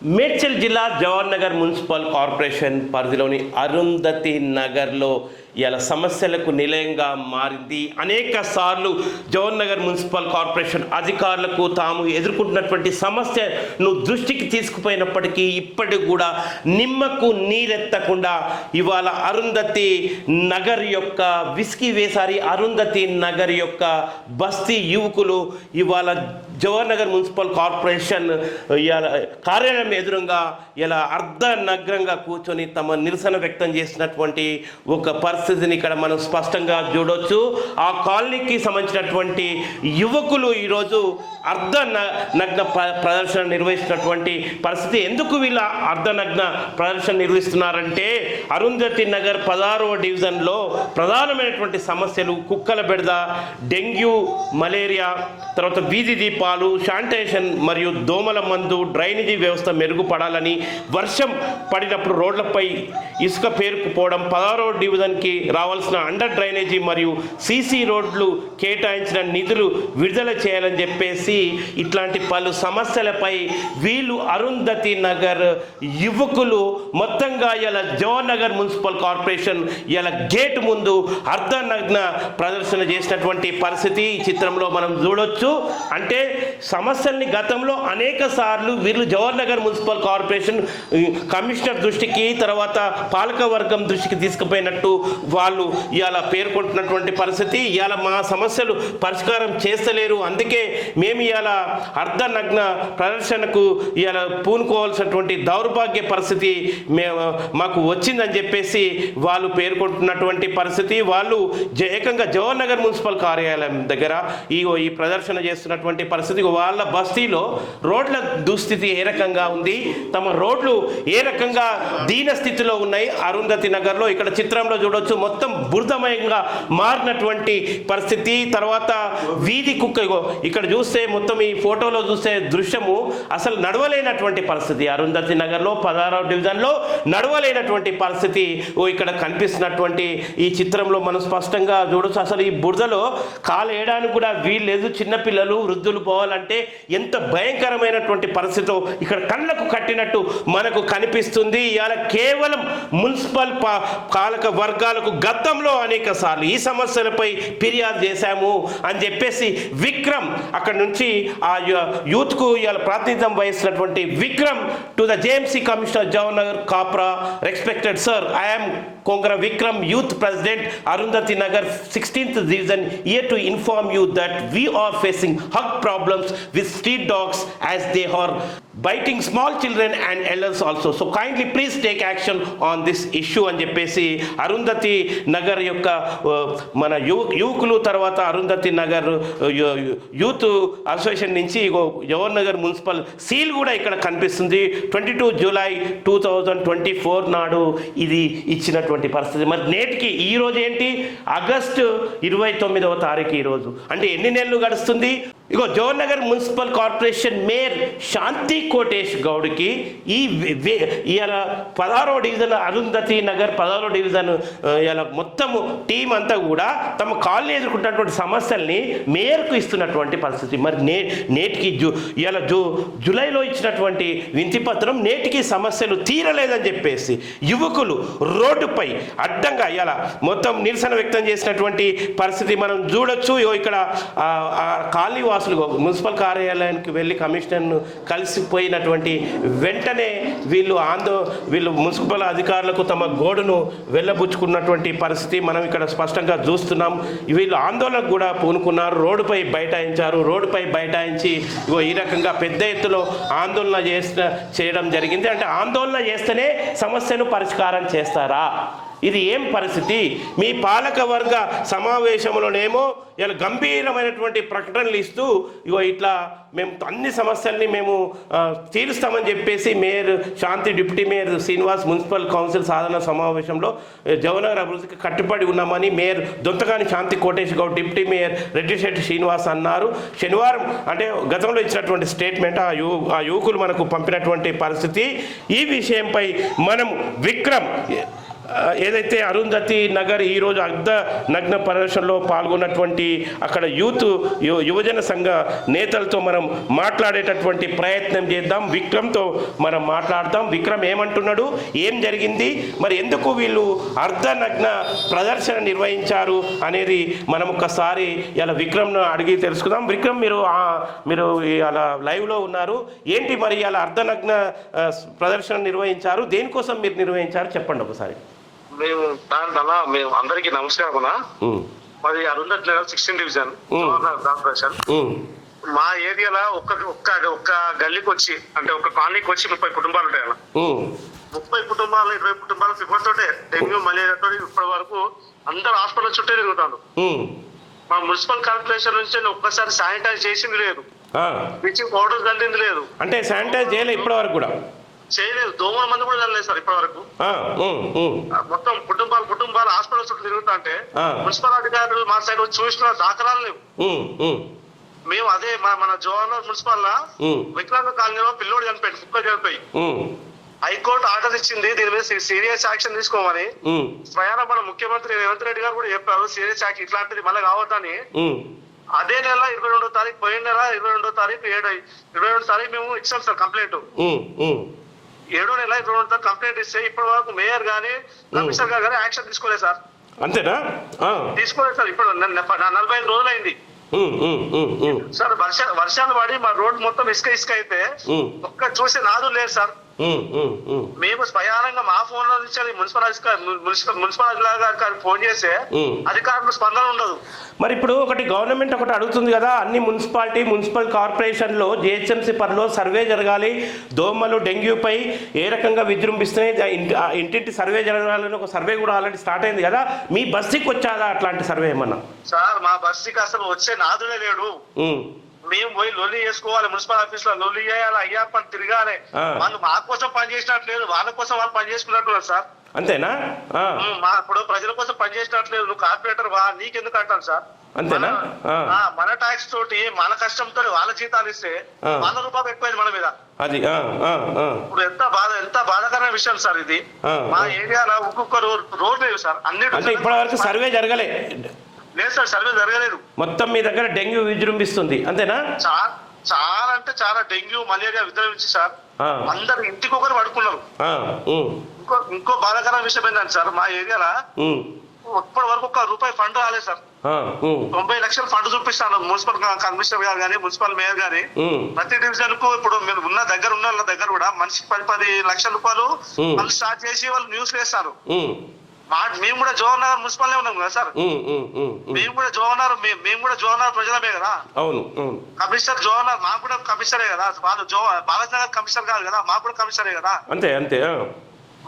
మేడ్చల్ జిల్లా Jawahar Nagar municipal corporation పరిధిలోని అరుంధతి నగర్లో ఇలా సమస్యలకు నిలయంగా మారింది. అనేక సార్లు జవహర్ నగర్ మున్సిపల్ కార్పొరేషన్ అధికారులకు తాము ఎదుర్కొంటున్నటువంటి సమస్యను దృష్టికి తీసుకుపోయినప్పటికీ ఇప్పటికి కూడా నిమ్మకు నీరెత్తకుండా ఇవాళ అరుంధతి నగర్ యొక్క విసికి వేసారి అరుంధతి నగర్ యొక్క బస్తీ యువకులు ఇవాళ జవహర్ నగర్ మున్సిపల్ కార్పొరేషన్ కార్యాలయం ఎదురుగా ఇలా అర్ధనగ్రంగా కూర్చొని తమ నిరసన వ్యక్తం చేసినటువంటి ఒక పరిస్థితిని ఇక్కడ మనం స్పష్టంగా చూడవచ్చు ఆ కాలనీకి సంబంధించినటువంటి యువకులు ఈరోజు అర్ధ న- నగ్న ప్రదర్శన నిర్వహిస్తున్నటువంటి పరిస్థితి. ఎందుకు వీళ్ళ అర్ధనగ్న ప్రదర్శన నిర్వహిస్తున్నారంటే అరుంధతి నగర్ పదహారవ డివిజన్లో ప్రధానమైనటువంటి సమస్యలు కుక్కల బెడద డెంగ్యూ మలేరియా తర్వాత వీధి దీపాలు శానిటేషన్ మరియు దోమల మందు డ్రైనేజీ వ్యవస్థ మెరుగుపడాలని వర్షం పడినప్పుడు రోడ్లపై ఇసుక పేరుకుపోవడం పదహారో డివిజన్కి రావాల్సిన అండర్ డ్రైనేజీ మరియు సీసీ రోడ్లు కేటాయించిన నిధులు విడుదల చేయాలని చెప్పేసి ఇట్లాంటి పలు సమస్యలపై వీళ్ళు అరుంధతి నగర్ యువకులు మొత్తంగా ఇలా జవహర్ నగర్ మున్సిపల్ కార్పొరేషన్ ఇలా గేట్ ముందు అర్ధనగ్న ప్రదర్శన చేసినటువంటి పరిస్థితి ఈ చిత్రంలో మనం చూడొచ్చు. అంటే సమస్యల్ని గతంలో అనేక సార్లు వీళ్ళు Jawahar Nagar municipal corporation commissioner దృష్టికి తర్వాత పాలక వర్గం దృష్టికి తీసుకుపోయినట్టు వాళ్ళు ఇలా పేర్కొంటున్నటువంటి పరిస్థితి. ఇవాళ మా సమస్యలు పరిష్కారం చేస్తలేరు. అందుకే మేము ఇవాళ అర్ధనగ్న ప్రదర్శనకు ఇలా పూనుకోవాల్సినటువంటి దౌర్భాగ్య పరిస్థితి మేము మాకు వచ్చిందని చెప్పేసి వాళ్ళు పేర్కొంటున్నటువంటి పరిస్థితి. వాళ్ళు ఏకంగా జవహర్ నగర్ మున్సిపల్ కార్యాలయం దగ్గర ఈ ఈ ప్రదర్శన చేస్తున్నటువంటి పరిస్థితి వాళ్ళ బస్తీలో రోడ్ల దుస్థితి ఏ రకంగా ఉంది? తమ రోడ్లు ఏ రకంగా దీన స్థితిలో ఉన్నాయి? అరుంధతి నగర్లో ఇక్కడ చిత్రంలో చూడొచ్చు. మొత్తం బురదమయంగా మారినటువంటి పరిస్థితి. తర్వాత వీధి కుక్క ఇక్కడ చూస్తే మొత్తం ఈ ఫోటోలో చూస్తే దృశ్యము అసలు నడవలేనటువంటి పరిస్థితి. అరుంధతి నగర్లో పదహారవ డివిజన్లో నడవలేనటువంటి పరిస్థితి. ఓ ఇక్కడ కనిపిస్తున్నటువంటి ఈ చిత్రంలో మనం స్పష్టంగా చూడొచ్చు. అసలు ఈ బురదలో కాలు వేయడానికి కూడా వీల్లేదు. చిన్నపిల్లలు వృద్ధులు పోవాలంటే ఎంత భయంకరమైనటువంటి పరిస్థితో ఇక్కడ కళ్ళకు కట్టినట్టు మనకు కనిపిస్తుంది. ఇవాళ కేవలం మున్సిపల్ పా- పాలక వర్గాలకు గతంలో అనేక సార్లు ఈ సమస్యలపై ఫిర్యాదు చేశాము అని చెప్పేసి విక్రమ్ అక్కడ నుంచి ఆ యూత్కు ఇవాళ ప్రాతినిధ్యం వహిస్తున్నటువంటి Vikram to the JMC commissioner Jawahar Nagar Kapra respected sir I'm Kongra Vikram Youth President Arundhati Nagar 16th Division here to inform you that we are facing hug problems with street dogs as they are biting small children and elders also so kindly please take action on this issue అని చెప్పేసి అరుంధతి నగర్ యొక్క మన యువ యువకులు తర్వాత Arundhati Nagar youth association నుంచి ఇగో Jawahar Nagar municipal seal కూడా ఇక్కడ కనిపిస్తుంది. Twenty two July two thousand twenty four నాడు ఇది ఇచ్చినటువంటి పరిస్థితి. మరి నేటికి ఈ రోజు ఏంటి? ఆగస్టు ఇరవై తొమ్మిదవ తారీఖు ఈరోజు అంటే ఎన్ని నెలలు గడుస్తుంది? ఇగో Jawahar Nagar municipal corporation mayor Shanti Kotesh గౌడ్కి ఈ వే- ఇవాళ పదహారో డివిజన్ అరుంధతి నగర్ పదహారో డివిజన్ ఆ, ఇవాళ మొత్తము టీం అంతా కూడా తమ కాలనీ ఎదుర్కొంటున్నటువంటి సమస్యల్ని మేయర్కు ఇస్తున్నటువంటి పరిస్థితి. మరి నే నేటికి జూ ఇవాళ జూ జూలైలో ఇచ్చినటువంటి వింతిపత్రం నేటికి సమస్యలు తీరలేదని చెప్పేసి యువకులు రోడ్డుపై అడ్డంగా ఇలా మొత్తం నిరసన వ్యక్తం చేసినటువంటి పరిస్థితి మనం చూడొచ్చు. ఇగో ఇక్కడ కాలనీ వాసులు మున్సిపల్ కార్యాలయానికి వెళ్ళి కమిషనర్ను కలిసిపోయినటువంటి వెంటనే వీళ్ళు ఆందో వీళ్ళు మున్సిపల్ అధికారులకు తమ గోడును వెళ్ళబుచ్చుకున్నటువంటి పరిస్థితి మనం ఇక్కడ స్పష్టంగా చూస్తున్నాం. వీళ్ళు ఆందోళనకు కూడా పూనుకున్నారు. రోడ్డుపై బైఠాయించారు. రోడ్డుపై బైఠాయించి ఇగో ఈ రకంగా పెద్ద ఎత్తులో ఆందోళన చేసిన చేయడం జరిగింది. అంటే ఆందోళన చేస్తేనే సమస్యను పరిష్కారం చేస్తారా? ఇది ఏం పరిస్థితి? మీ పాలక వర్గ సమావేశంలోనేమో ఇలా గంభీరమైనటువంటి ప్రకటనలు ఇస్తూ ఇగో ఇట్లా మేము అన్ని సమస్యల్ని మేము తీరుస్తామని చెప్పేసి mayor Shanti deputy mayor Srinivas municipal council సాధన సమావేశంలో ఏ, జవహర్ అభివృద్ధికి కట్టుబడి ఉన్నామని mayor Dontakani Shanti Kotesh Goud deputy mayor Reddishetti Srinivas అన్నారు. శనివారం అంటే గతంలో ఇచ్చినటువంటి స్టేట్మెంట్ ఆ యు ఆ యువకులు మనకు పంపినటువంటి పరిస్థితి. ఈ విషయంపై మనం విక్రమ్ ఏదైతే అరుంధతి నగర్ ఈరోజు అర్ధ నగ్న ప్రదర్శనలో పాల్గొన్నటువంటి అక్కడ యూత్ యు- యువజన సంఘ నేతలతో మనం మాట్లాడేటటువంటి ప్రయత్నం చేద్దాం. విక్రమ్తో మనం మాట్లాడదాం విక్రమ్ ఏమంటున్నాడు? ఏం జరిగింది? మరి ఎందుకు వీళ్ళు అర్ధ నగ్న ప్రదర్శన నిర్వహించారు అనేది మనం ఒక్కసారి ఇలా విక్రమ్ను అడిగి తెలుసుకుందాం. విక్రమ్ మీరు మీరు అలా లైవ్లో ఉన్నారు. ఏంటి మరి ఇలా అర్ధనగ్న ప్రదర్శన నిర్వహించారు? దేనికోసం మీరు నిర్వహించారు? చెప్పండి ఒకసారి. మేము దాంట్లో మేము అందరికీ నమస్కారం మాది నగర్ సిక్స్టీన్ డివిజన్ కార్పొరేషన్ మా ఏరియాలో ఒక్క ఒక్క ఒక్క గల్లీకి వచ్చి అంటే ఒక కాలనీకి వచ్చి ముప్పై కుటుంబాలు ఉంటాయి అలా ముప్పై కుటుంబాలు ఇరవై కుటుంబాలు ఫివర్ తోటే డెంగ్యూ మలేరియా తోటి ఇప్పటి వరకు అందరు హాస్పిటల్ చుట్టే తిరుగుతాను మా మున్సిపల్ కార్పొరేషన్ నుంచి ఒక్కసారి శానిటైజ్ చేసింది లేదు. బ్లీచింగ్ పౌడర్ చల్లింది లేదు. అంటే శానిటైజ్ చేయలే ఇప్పటి వరకు కూడా. చేయలేదు. దోమల మంది కూడా చల్లలేదు సార్ ఇప్పటి వరకు మొత్తం కుటుంబాలు కుటుంబాలు హాస్పిటల్ చుట్టూ తిరుగుతా అంటే. మున్సిపల్ అధికారులు మా సైడ్ చూసిన దాఖలాలు లేవు. మేము అదే మన జోహర్ మున్సిపల్ వికలాంగ కాలనీలో పిల్లోడు చనిపోయి కుక్క చనిపోయి. హైకోర్టు ఆర్డర్ ఇచ్చింది దీని మీద సీరియస్ యాక్షన్ తీసుకోమని. స్వయాన మన ముఖ్యమంత్రి రేవంత్ రెడ్డి గారు కూడా చెప్పారు సీరియస్ యాక్షన్ ఇట్లాంటిది మళ్ళీ కావద్దని. అదే నెల ఇరవై రెండో తారీఖు పోయిన నెల ఇరవై రెండో తారీఖు ఏడు ఇరవై రెండో తారీఖు మేము ఇచ్చాం సార్ కంప్లైంట్. ఏడో నెల తారీఖు కంప్లైంట్ ఇస్తే ఇప్పటి వరకు మేయర్ గానీ కమిషనర్ గారు కానీ యాక్షన్ తీసుకోలేదు సార్. అంతేనా? తీసుకోలేదు సార్. ఇప్పుడు నలభై ఐదు రోజులు అయింది సార్ వర్ష వర్షాలు పడి మా రోడ్ మొత్తం ఇసుక ఇసుక అయితే ఒక్క చూసే నాదు లేదు సార్. మేము స్వయానంగా మా ఫోన్లో నుంచి మున్సిపల్ అధికారి మున్సిపల్ మున్సిపల్ అధికారికి ఫోన్ చేస్తే ఉమ్. అధికారులు స్పందన ఉండదు. మరి ఇప్పుడు ఒకటి గవర్నమెంట్ ఒకటి అడుగుతుంది కదా అన్ని మున్సిపాలిటీ మున్సిపల్ కార్పొరేషన్లో జిహెచ్ఎంసీ పరిలో సర్వే జరగాలి దోమలు డెంగ్యూపై ఏ రకంగా విజృంభిస్తున్నాయి ఇంటింటి సర్వే జరగాలని ఒక సర్వే కూడా ఆల్రెడీ స్టార్ట్ అయింది కదా మీ బస్తీకి వచ్చాదా అట్లాంటి సర్వే ఏమన్నా? సార్ మా బస్సుకి అసలు వచ్చే నాదుడే లేడు. మేము పోయి లొల్లి చేసుకోవాలి మున్సిపల్ ఆఫీస్లో లొల్లి చేయాలి అయ్యా పని తిరగాలి. వాళ్ళు మా కోసం పని చేసినట్లేదు వాళ్ళ కోసం వాళ్ళు పని చేసుకున్నట్టు సార్ అంతేనా మా ఇప్పుడు ప్రజల కోసం పని చేసినట్లేదు నువ్వు కార్పొరేటర్ వా నీకెందుకు అంటాను సార్ అంతేనా? మన- ట్యాక్స్ తోటి మన కష్టంతో వాళ్ళ జీతాలు ఇస్తే. వంద రూపాయలు ఎక్కువైంది మన మీద అది. ఇప్పుడు ఎంత బాధ ఎంత బాధాకరమైన విషయం సార్ ఇది మా. ఏరియాలో ఒక్కొక్క రోడ్ రోడ్ లేవు సార్ అన్ని ఇప్పటి వరకు సర్వే జరగలే లేదు సార్ సర్వే జరగలేదు. మొత్తం మీ దగ్గర డెంగ్యూ విజృంభిస్తుంది అంతేనా? చాలా చాలా అంటే చాలా డెంగ్యూ మలేరియా విజృంభించి సార్. అందరు ఇంటికి ఒకరు పడుకున్నారు ఇంకో ఇంకో బాధాకరమైన విషయం ఏంటంటే సార్ మా ఏరియాలో ఇప్పటి వరకు ఒక్క రూపాయి ఫండ్ రాలేదు సార్. తొంభై లక్షల ఫండ్ చూపిస్తాను మున్సిపల్ కమిషనర్ గారు కానీ మున్సిపల్ మేయర్ గాని. ఉమ్. ప్రతి డివిజన్కు ఇప్పుడు మీరు ఉన్న దగ్గర ఉన్న వాళ్ళ దగ్గర కూడా మనిషికి పది పది లక్షల రూపాయలు. వాళ్ళు స్టార్ట్ చేసి వాళ్ళు న్యూస్ వేస్తారు. మా మేము కూడా జవహర్ మున్సిపల్ ఉన్నాం కదా సార్. మేము కూడా జవహర్ మేము కూడా జవహర్ ప్రజలమే కదా? అవును కమిషనర్ జవహర్ మాకు కూడా కమిషనరే కదా? వాళ్ళు జో బాలాజీ నగర్ కమిషనర్ కాదు కదా? మాకు కూడా కమిషనరే కదా? అంతే అంతే.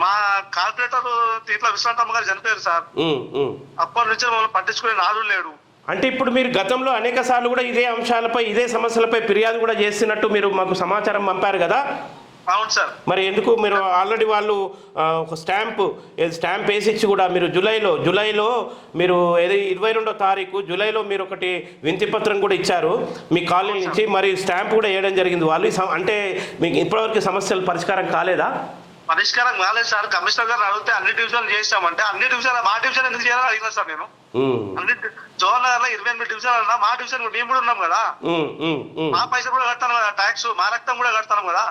మా కార్పొరేటర్ ఇట్లా విశ్వంతమ్మ గారు చనిపోయారు సార్. అప్పటి నుంచి మమ్మల్ని పట్టించుకునే నాడు లేడు. అంటే ఇప్పుడు మీరు గతంలో అనేక సార్లు కూడా ఇదే అంశాలపై ఇదే సమస్యలపై ఫిర్యాదు కూడా చేస్తున్నట్టు మీరు మాకు సమాచారం పంపారు కదా? అవును సార్. మరి ఎందుకు మీరు ఆల్రెడీ వాళ్ళు ఒక స్టాంపు స్టాంప్ వేసి ఇచ్చి కూడా మీరు జూలైలో జూలైలో మీరు ఏది ఇరవై రెండో తారీఖు జూలైలో మీరు ఒకటి వింతి పత్రం కూడా ఇచ్చారు. మీ కాలనీ నుంచి మరి స్టాంప్ కూడా వేయడం జరిగింది. వాళ్ళు అంటే మీకు ఇప్పటివరకు సమస్యలు పరిష్కారం కాలేదా? పరిష్కారం కాలేదు సార్. కమిషనర్ గారు అడిగితే అన్ని డివిజన్లు చేసామంటే అన్ని డివిజన్ మా డివిజన్ ఎందుకు చేయాలని అడిగినా సార్ నేను. అన్ని జవహర్ నగర్లో ఇరవై ఎనిమిది డివిజన్ అన్నా మా డివిజన్ మేము కూడా ఉన్నాం కదా. మా పైసలు కూడా కడతాను కదా ట్యాక్స్ మా రక్తం కూడా కడతాను కదా.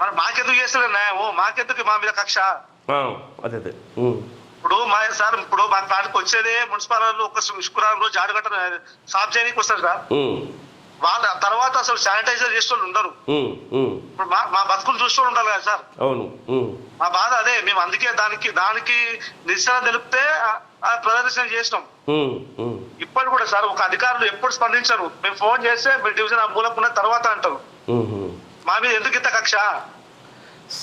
మరి మాకెందుకు చేస్తలేదు న్యాయం? మాకెందుకు మా మీద కక్ష? అదే ఇప్పుడు మా సార్ ఇప్పుడు మా కాడికి వచ్చేదే మున్సిపల్ వాళ్ళు ఒక శుక్రవారం రోజు జాడగట్ట సాఫ్ చేయడానికి వస్తారు సార్. వాళ్ళ తర్వాత అసలు శానిటైజర్ చేసేవాళ్ళు ఉండరు. ఉమ్, ఉమ్. ఇప్పుడు మా మా బతుకులు చూస్తూ ఉండాలి కదా సార్. అవును మా బాధ అదే మేము అందుకే దానికి దానికి నిరసన తెలిపితే ఆ- ఆ ప్రదర్శన చేసినాం. ఇప్పటి కూడా సార్ ఒక అధికారులు ఎప్పుడు స్పందించరు. మేము ఫోన్ చేస్తే మీ డివిజన్ మూలకున్న తర్వాత అంటారు. మా మీద ఎందుకు ఇంత కక్ష?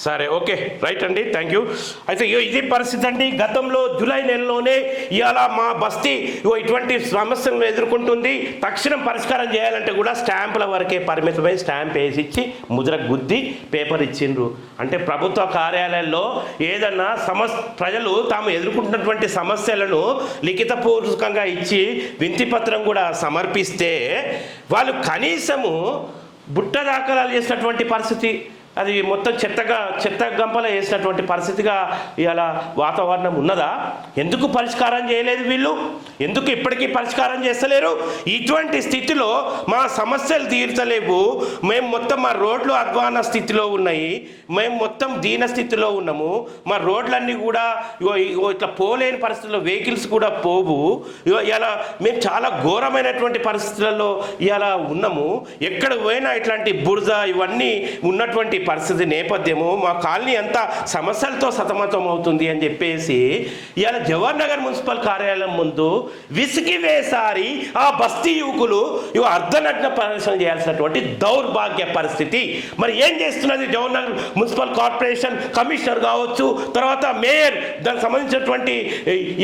సరే ఓకే. రైట్ అండి థ్యాంక్ యూ. అయితే ఇగో ఇది పరిస్థితి అండి. గతంలో జూలై నెలలోనే ఇవాళ మా బస్తీ ఇగో ఇటువంటి సమస్యలను ఎదుర్కొంటుంది. తక్షణం పరిష్కారం చేయాలంటే కూడా స్టాంపుల వరకే పరిమితమై స్టాంప్ వేసి ఇచ్చి ముద్ర గుద్ది పేపర్ ఇచ్చిండ్రు. అంటే ప్రభుత్వ కార్యాలయాల్లో ఏదన్నా సమస్ ప్రజలు తాము ఎదుర్కొంటున్నటువంటి సమస్యలను లిఖితపూర్వకంగా ఇచ్చి వింతిపత్రం కూడా సమర్పిస్తే వాళ్ళు కనీసము బుట్ట దాఖలాలు చేసినటువంటి పరిస్థితి. అది మొత్తం చెత్తగా చెత్త గంపలో వేసినటువంటి పరిస్థితిగా ఇవాళ వాతావరణం ఉన్నదా? ఎందుకు పరిష్కారం చేయలేదు వీళ్ళు? ఎందుకు ఇప్పటికీ పరిష్కారం చేస్తలేరు? ఇటువంటి స్థితిలో మా సమస్యలు తీర్చలేవు. మేము మొత్తం మా రోడ్లు అధ్వాన స్థితిలో ఉన్నాయి. మేము మొత్తం దీన స్థితిలో ఉన్నాము. మా రోడ్లన్నీ కూడా ఇట్లా పోలేని పరిస్థితుల్లో వెహికల్స్ కూడా పోవు. ఇలా మేము చాలా ఘోరమైనటువంటి పరిస్థితులలో ఇలా ఉన్నాము. ఎక్కడ పోయినా ఇట్లాంటి బురద ఇవన్నీ ఉన్నటువంటి పరిస్థితి నేపథ్యము మా కాలనీ అంతా సమస్యలతో సతమతం అవుతుంది అని చెప్పేసి ఇవాళ జవహర్ నగర్ మున్సిపల్ కార్యాలయం ముందు విసిగి వేసారి ఆ బస్తీ యువకులు ఇవి అర్ధనగ్న ప్రదర్శన చేయాల్సినటువంటి దౌర్భాగ్య పరిస్థితి. మరి ఏం చేస్తున్నది Jawahar Nagar municipal corporation commissioner కావచ్చు తర్వాత మేయర్ దానికి సంబంధించినటువంటి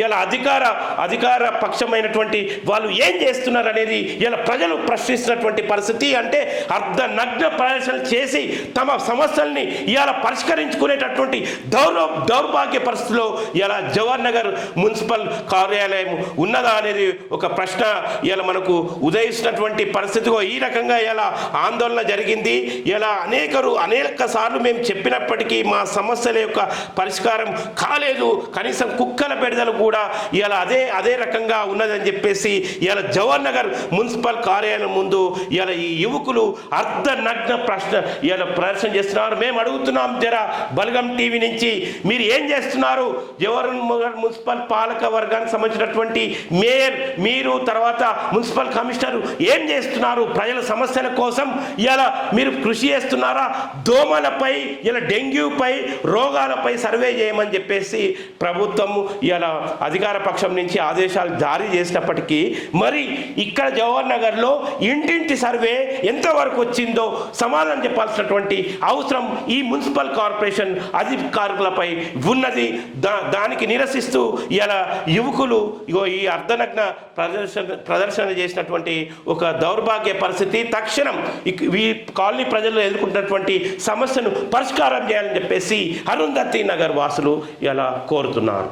ఇలా అధికార అధికార పక్షమైనటువంటి వాళ్ళు ఏం చేస్తున్నారు అనేది ఇలా ప్రజలు ప్రశ్నిస్తున్నటువంటి పరిస్థితి అంటే అర్ధ నగ్న ప్రదర్శనలు చేసి తమ సమస్యల్ని ఇవాళ పరిష్కరించుకునేటటువంటి దౌర దౌర్భాగ్య పరిస్థితిలో ఇలా జవహర్ నగర్ మున్సిపల్ కార్యాలయం ఉన్నదా అనేది ఒక ప్రశ్న ఇలా మనకు ఉదయిస్తున్నటువంటి పరిస్థితిలో ఈ రకంగా ఇలా ఆందోళన జరిగింది. ఇలా అనేకరు అనేక సార్లు మేము చెప్పినప్పటికీ మా సమస్యల యొక్క పరిష్కారం కాలేదు. కనీసం కుక్కల బెడదలు కూడా ఇలా అదే అదే రకంగా ఉన్నదని చెప్పేసి ఇలా జవహర్ నగర్ మున్సిపల్ కార్యాలయం ముందు ఇలా ఈ యువకులు అర్ధనగ్న ప్రశ్న ఇలా ప్రదర్శన చేస్తున్నారు. మేము అడుగుతున్నాం జర బలగం టీవీ నుంచి మీరు ఏం చేస్తున్నారు? జవహర్ నగర్ మున్సిపల్ పాలక వర్గానికి సంబంధించినటువంటి మేయర్ మీరు తర్వాత మున్సిపల్ కమిషనర్ ఏం చేస్తున్నారు? ప్రజల సమస్యల కోసం ఇలా మీరు కృషి చేస్తున్నారా? దోమలపై ఇలా డెంగ్యూపై రోగాలపై సర్వే చేయమని చెప్పేసి ప్రభుత్వం ఇలా అధికార పక్షం నుంచి ఆదేశాలు జారీ చేసినప్పటికీ మరి ఇక్కడ జవహర్ నగర్లో ఇంటింటి సర్వే ఎంతవరకు వచ్చిందో సమాధానం చెప్పాల్సినటువంటి అవసరం ఈ మున్సిపల్ కార్పొరేషన్ అధికారులపై ఉన్నది. దా దానికి నిరసిస్తూ ఇలా యువకులు ఇగో ఈ అర్ధనగ్న ప్రదర్శన ప్రదర్శన చేసినటువంటి ఒక దౌర్భాగ్య పరిస్థితి. తక్షణం ఈ కాలనీ ప్రజలు ఎదుర్కొంటున్నటువంటి సమస్యను పరిష్కారం చేయాలని చెప్పేసి అరుంధతి నగర్ వాసులు ఇలా కోరుతున్నారు.